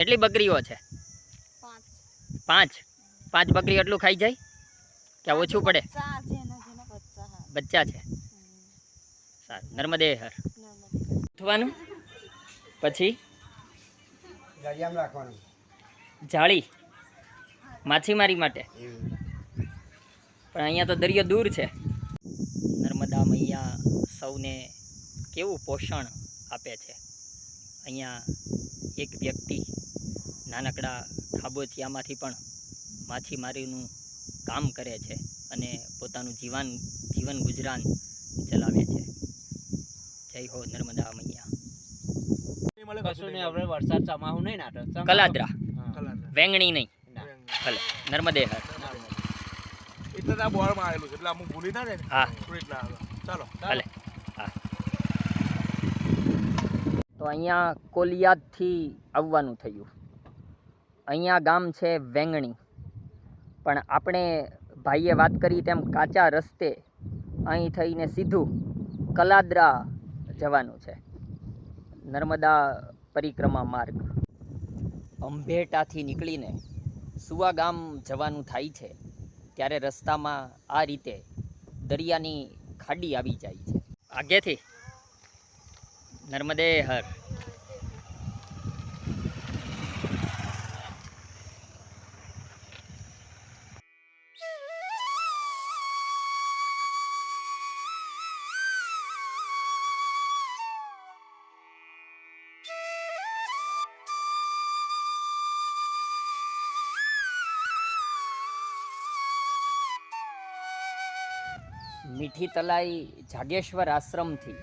કેટલી બકરીઓ છે? પાંચ. પાંચ? પાંચ બકરી એટલું ખાઈ જાય? કે ઓછું પડે? બચ્ચા છે સારું નર્મદે હર. ઉઠવાનું. પછી? જાળી. માછીમારી માટે. પણ અહીંયા તો દરિયો દૂર છે. નર્મદા મૈયા સૌને કેવું પોષણ આપે છે? અહીંયા એક વ્યક્તિ નાનકડા ખાબોચિયામાંથી પણ માછીમારીનું કામ કરે છે અને પોતાનું જીવન જીવન ગુજરાન ચલાવે છે. જય હો નર્મદા મૈયા. કશું નહીં આપણે વરસાદ ચમાહું નહીં નાટક કલાદરા. વેંગણી નહીં. ભલે નર્મદે હર. એટલે તો આ બોર્ડમાં આવેલું છે એટલે અમુક ભૂલી ના જાય ને. હા. એટલા ચાલો. ભલે. હા. તો અહીંયા કોલિયાદથી આવવાનું થયું. અહીંયા ગામ છે વેંગણી. પણ આપણે ભાઈએ વાત કરી તેમ કાચા રસ્તે અહીં થઈને સીધું કલાદરા જવાનું છે. નર્મદા પરિક્રમા માર્ગ. અંભેટાથી નીકળીને સુવા ગામ જવાનું થાય છે, ત્યારે રસ્તામાં આ રીતે દરિયાની ખાડી આવી જાય છે. આગેથી. નર્મદે હર. મીઠી તલાઈ જાગેશ્વર આશ્રમથી.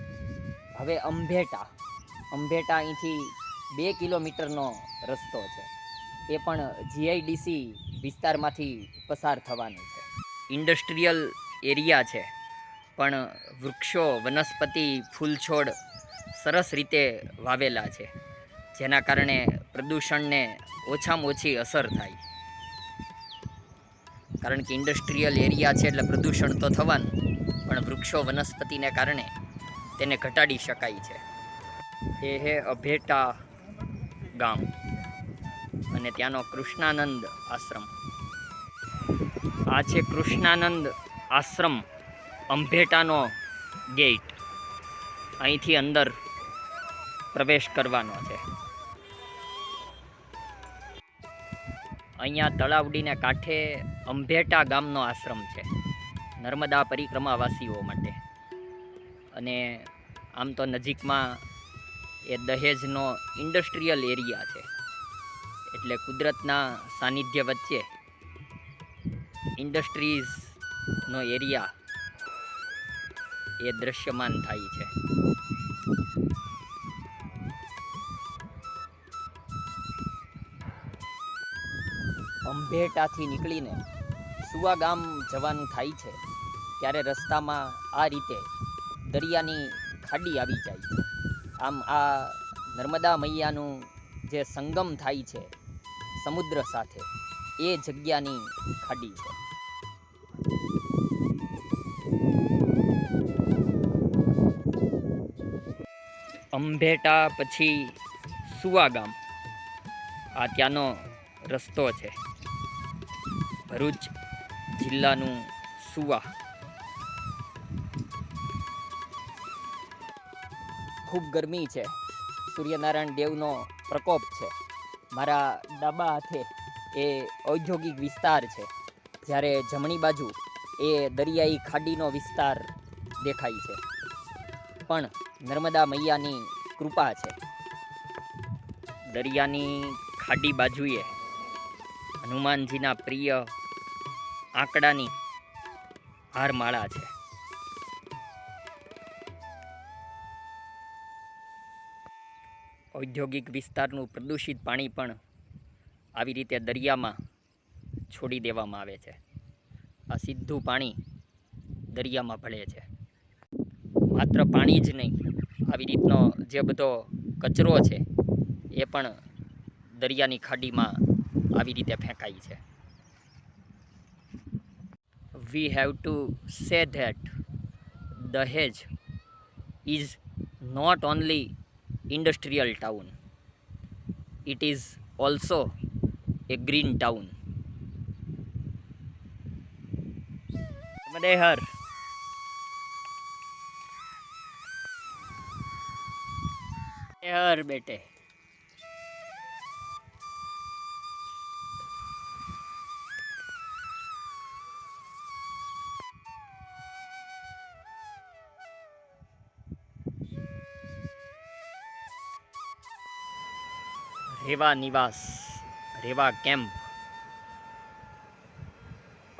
હવે અંભેટા. અંભેટા અહીંથી બે કિલોમીટરનો રસ્તો છે. એ પણ જીઆઈડીસી વિસ્તારમાંથી પસાર થવાનું છે. ઇન્ડસ્ટ્રીયલ એરિયા છે, પણ વૃક્ષો, વનસ્પતિ, ફૂલછોડ સરસ રીતે વાવેલા છે, જેના કારણે પ્રદૂષણને ઓછામાં ઓછી અસર થાય. કારણ કે ઇન્ડસ્ટ્રીયલ એરિયા છે એટલે પ્રદૂષણ તો થવાનું. પણ વૃક્ષો વનસ્પતિને કારણે તેને ઘટાડી શકાય છે. એ હે અભેટા ગામ અને ત્યાંનો કૃષ્ણાનંદ આશ્રમ. આ છે કૃષ્ણાનંદ આશ્રમ અંભેટાનો ગેટ. અહીંથી અંદર પ્રવેશ કરવાનો છે. અહીંયા તળાવડીને કાંઠે અંભેટા ગામનો આશ્રમ છે. નર્મદા પરિક્રમાવાસીઓ માટે. અને આમ તો નજીકમાં એ દહેજનો ઇન્ડસ્ટ્રીયલ એરિયા છે. એટલે કુદરતના સાનિધ્ય વચ્ચે ઇન્ડસ્ટ્રીઝનો એરિયા એ દ્રશ્યમાન થાય છે. અંભેટાથી નીકળીને સુવા ગામ જવાનું થાય છે. ત્યારે રસ્તામાં આ રીતે દરિયાની ખાડી આવી જાય. છે આમ આ નર્મદા મૈયાનું જે સંગમ થાય છે, સમુદ્ર સાથે, એ જગ્યાની ખાડી છે. અંભેટા પછી સુવા ગામ. આ ત્યાંનો રસ્તો છે. ભરૂચ જિલ્લાનું સુવા. ખૂબ ગરમી છે. સૂર્યનારાયણ દેવનો પ્રકોપ છે. મારા ડાબા હાથે એ ઔદ્યોગિક વિસ્તાર છે. જ્યારે જમણી બાજુ એ દરિયાઈ ખાડીનો વિસ્તાર દેખાય છે. પણ નર્મદા મૈયાની કૃપા છે. દરિયાની ખાડી બાજુએ હનુમાનજીના પ્રિય આંકડાની હારમાળા છે. ઔદ્યોગિક વિસ્તારનું પ્રદૂષિત પાણી પણ આવી રીતે દરિયામાં છોડી દેવામાં આવે છે. આ સીધું પાણી દરિયામાં ભળે છે. માત્ર પાણી જ નહીં, આવી રીતનો જે બધો કચરો છે, એ પણ દરિયાની ખાડીમાં આવી રીતે ફેંકાય છે. We have to say that Dahej is not only industrial town. It is also a green town. Madehar. Madehar, bete. Reva Nivas, Reva camp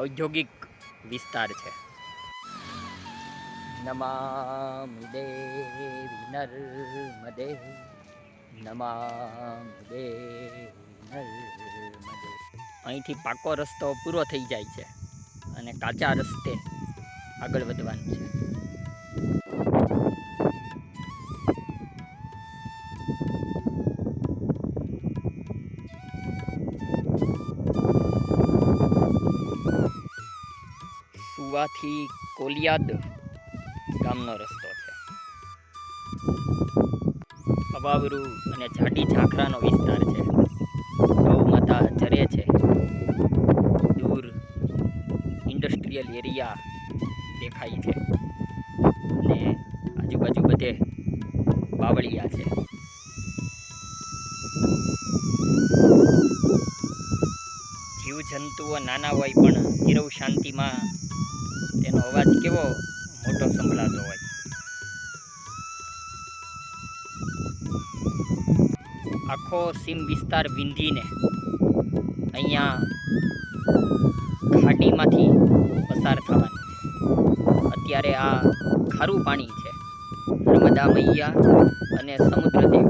ઔદ્યોગિક વિસ્તાર છે. નમામિ દેવી નર્મદે, નમામિ દેવી નર્મદે. અહીંથી પાકો રસ્તો પૂરો થઈ જાય છે અને કાચા રસ્તે આગળ વધવાનું છે. સુવાથી કોલિયાદ ગામનો રસ્તો છે. અવાવરું અને જાડી ઝાખરાનો વિસ્તાર છે. ગૌ માતા ચરે છે. દૂર ઇન્ડસ્ટ્રીયલ એરિયા દેખાય છે. અને આજુબાજુ બધે બાવળિયા છે. જીવજંતુઓ નાના હોય પણ નીરવ શાંતિમાં અવાજ કેવો મોટો સંભળાતો હોય? આખો સીમ વિસ્તાર વિંધીને અહીંયા ખાડીમાંથી પસાર થવાનું અત્યારે આ ખારું પાણી છે. નર્મદા મૈયા અને સમુદ્રદેવ.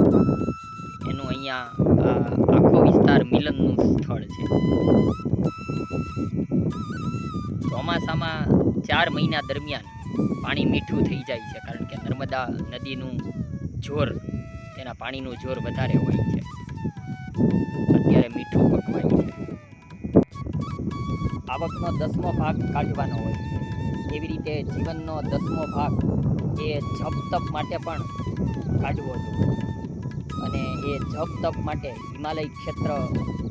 એનું અહીંયા આ આખો વિસ્તાર મિલનનું સ્થળ છે. ચોમાસામાં ચાર મહિના દરમિયાન પાણી મીઠું થઈ જાય છે, કારણ કે નર્મદા નદીનું જોર, તેના પાણીનું જોર વધારે હોય છે. અત્યારે મીઠું પકવાય છે. આવકનો દસમો ભાગ કાઢવાનો હોય છે. એવી રીતે જીવનનો દસમો ભાગ એ જપ તપ માટે પણ કાઢવો જોઈએ. અને એ જપ તપ માટે હિમાલય ક્ષેત્ર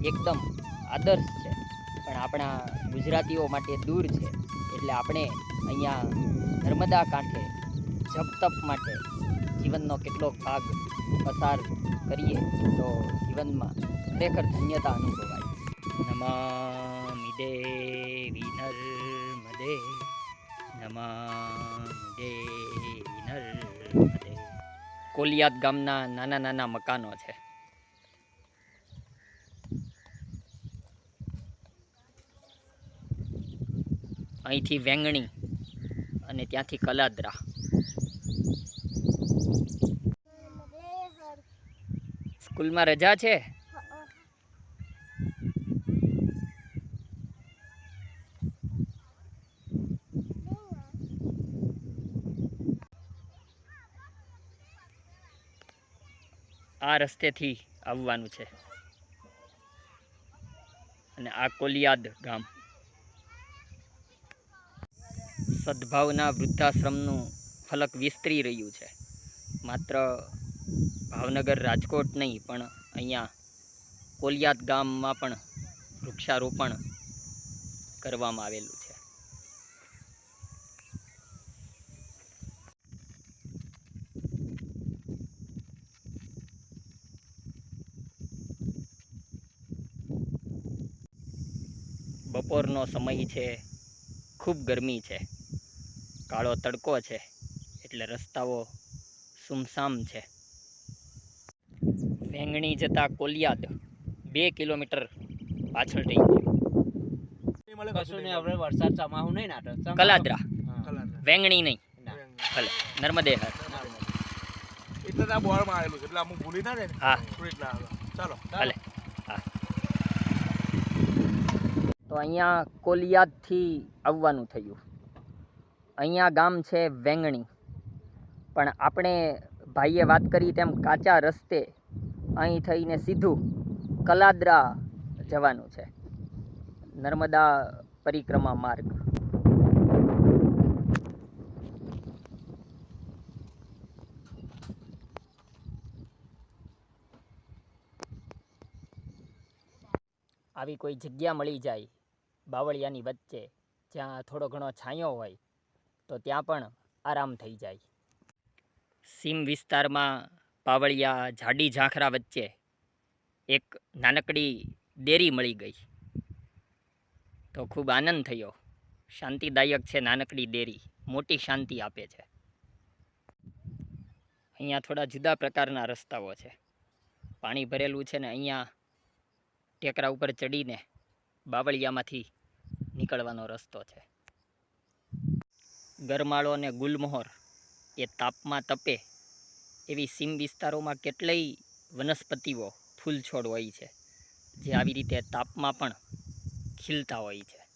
એકદમ આદર્શ છે. પણ આપણા ગુજરાતીઓ માટે દૂર છે. એટલે આપણે અહીંયા નર્મદા કાંઠે જપ તપ માટે જીવનનો કેટલોક ભાગ પસાર કરીએ તો જીવનમાં ખરેખર ધન્યતા અનુભવાય. નમામિ દેવી નર્મદે, નમામિ દેવી નર્મદે. કોલિયાદ ગામના નાના નાના મકાનો છે. અહીંથી વેંગણી અને ત્યાંથી કલાદરા. સ્કૂલમાં રજા છે? આ રસ્તેથી આવવાનું છે. અને આ કોલિયાદ ગામ. સદભાવના વૃદ્ધાશ્રમનું ફલક વિસ્તરી રહ્યું છે. માત્ર ભાવનગર રાજકોટ નહીં, પણ અહીંયા કોલિયાત ગામમાં પણ વૃક્ષારોપણ કરવામાં આવેલું છે. બપોરનો સમય છે. ખૂબ ગરમી છે. કાળો તડકો છે એટલે રસ્તાઓ સુમસામ છે. વેંગણી જતા કોલિયાદ બે કિલોમીટર પાછળ રહી ગયું. કશું નહીં આપણે વરસાદ ચમાહું નહીં નાટક કલાદરા. વેંગણી નહીં. ભલે નર્મદે હર. એટલે આ બોર્ડમાં આવેલું છે એટલે અમુક ભૂલી ના જાય હા. એટલા ચાલો. ભલે હા. તો અહીંયા કોલિયાદથી આવવાનું થયું. અહીંયા ગામ છે વેંગણી. પણ આપણે ભાઈએ વાત કરી તેમ કાચા રસ્તે અહીં થઈને સીધું કલાદરા જવાનું છે. નર્મદા પરિક્રમા માર્ગ. આવી કોઈ જગ્યા મળી જાય બાવળિયાની વચ્ચે, જ્યાં થોડો ઘણો છાંયો હોય તો ત્યાં પણ આરામ થઈ જાય. સીમ વિસ્તારમાં પાવળિયા જાડી ઝાંખરા વચ્ચે એક નાનકડી દેરી મળી ગઈ. તો ખૂબ આનંદ થયો. શાંતિદાયક છે નાનકડી ડેરી મોટી શાંતિ આપે છે. અહીંયા થોડા જુદા પ્રકારના રસ્તાઓ છે. પાણી ભરેલું છે ને અહીંયા ટેકરા ઉપર ચડીને બાવળિયામાંથી નીકળવાનો રસ્તો છે. ગરમાળો અને ગુલમોહર એ તાપમાં તપે એવી સીમ વિસ્તારોમાં કેટલીય વનસ્પતિઓ ફૂલ છોડ હોય છે, જે આવી રીતે તાપમાં પણ ખીલતા હોય છે.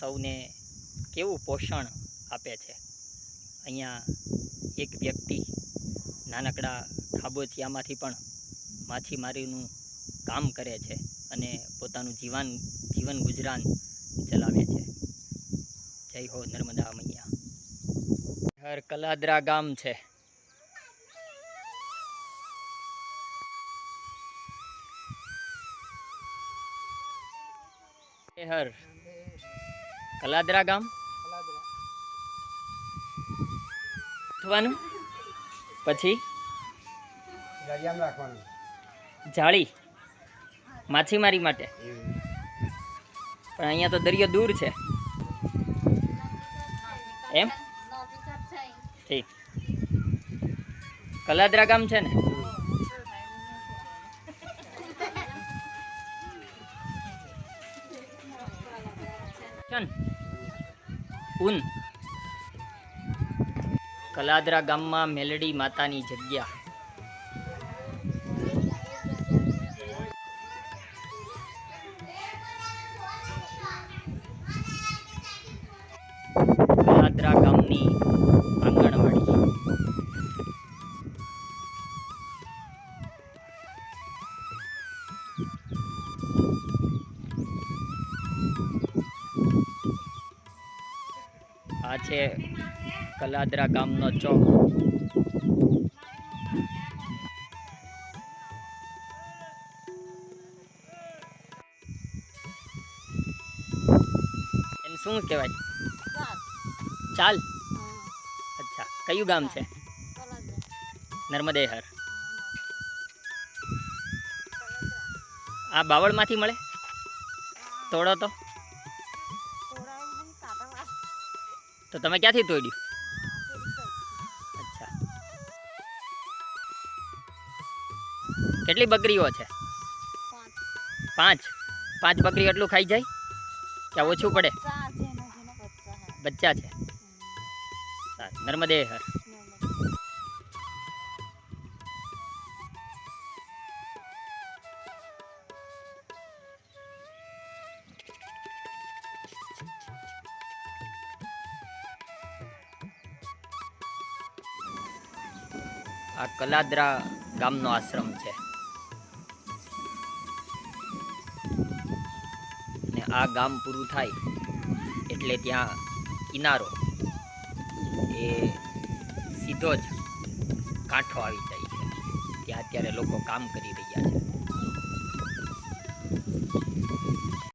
સૌને કેવું પોષણ આપે છે? અહીંયા એક વ્યક્તિ નાનકડા ખાબોચિયામાંથી પણ માછીમારીનું કામ કરે છે અને પોતાનું જીવન જીવન ગુજરાન ચલાવે છે. જય હો નર્મદા મૈયા. હર કલાદરા ગામ છે. હર. કલાદરા ગામ? થવાનું પછી? જાળી? માછીમારી માટે? પણ અહીંયા તો દરિયો દૂર છે. એમ? ઠીક. કલાદરા ગામ છે ને? ઉન કલાદરા ગામમાં મેલડી માતાની જગ્યા. છે કલાદરા ગામનો ચોક. એને શું કહેવાય? ચાલ. અચ્છા. કયું ગામ છે? નર્મદેહર. આ બાવળમાંથી મળે? તોડો તો. તો તમે ક્યાંથી તોડ્યું? અચ્છા. કેટલી બકરીઓ છે? પાંચ. પાંચ બકરી એટલું ખાઈ જાય? કે ઓછું પડે? બચ્ચા છે. નર્મદે હર. આ કલાદરા ગામનો આશ્રમ છે. અને આ ગામ પૂરું થાય એટલે ત્યાં કિનારો એ સીધો જ કાંઠો આવી જાય છે. ત્યાં અત્યારે લોકો કામ કરી રહ્યા છે.